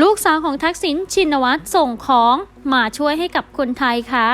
ลูกสาวของทักษิณชินวัตรส่งของมาช่วยให้กับคนไทยค่ะ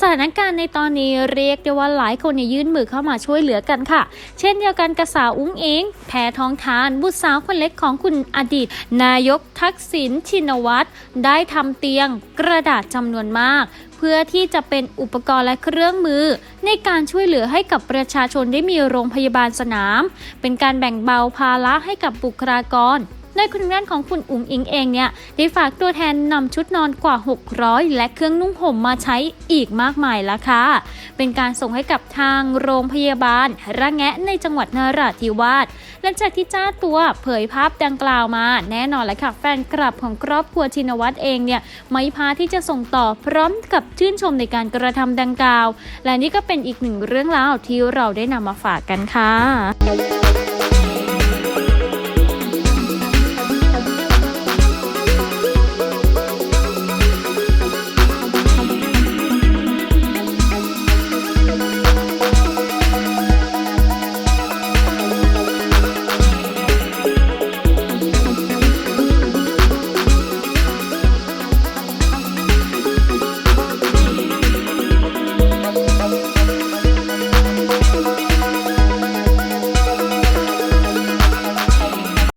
สถานการณ์ในตอนนี้เรียกได้ว่าหลายคนยื่นมือเข้ามาช่วยเหลือกันค่ะ เช่นเดียวกันกับสาวอุ้งเองแพทองทาน บุตรสาวคนเล็กของคุณอดีต นายกทักษิณชินวัตรได้ทำเตียงกระดาษจำนวนมาก เพื่อที่จะเป็นอุปกรณ์และเครื่องมือ ในการช่วยเหลือให้กับประชาชนได้มีโรงพยาบาลสนาม เป็นการแบ่งเบาภาระให้กับบุคลากร ในคุณด้านของคุณอุ๋งอิงเองเนี่ยได้ฝากตัวแทนนำชุดนอนกว่า 600 และเครื่องนุ่งห่มมาใช้อีกมากมายแล้วค่ะ เป็นการส่งให้กับทางโรงพยาบาล ระแงะในจังหวัดนราธิวาสหลังจากที่จ้าตัวเผยภาพดังกล่าวมา แน่นอนเลยค่ะ แฟนคลับของครอบครัวชินวัตรเองเนี่ยไม่พลาดที่จะส่งต่อพร้อมกับชื่นชมในการกระทำดังกล่าว และนี่ก็เป็นอีกหนึ่งเรื่องราวที่เราได้นำมาฝากกันค่ะ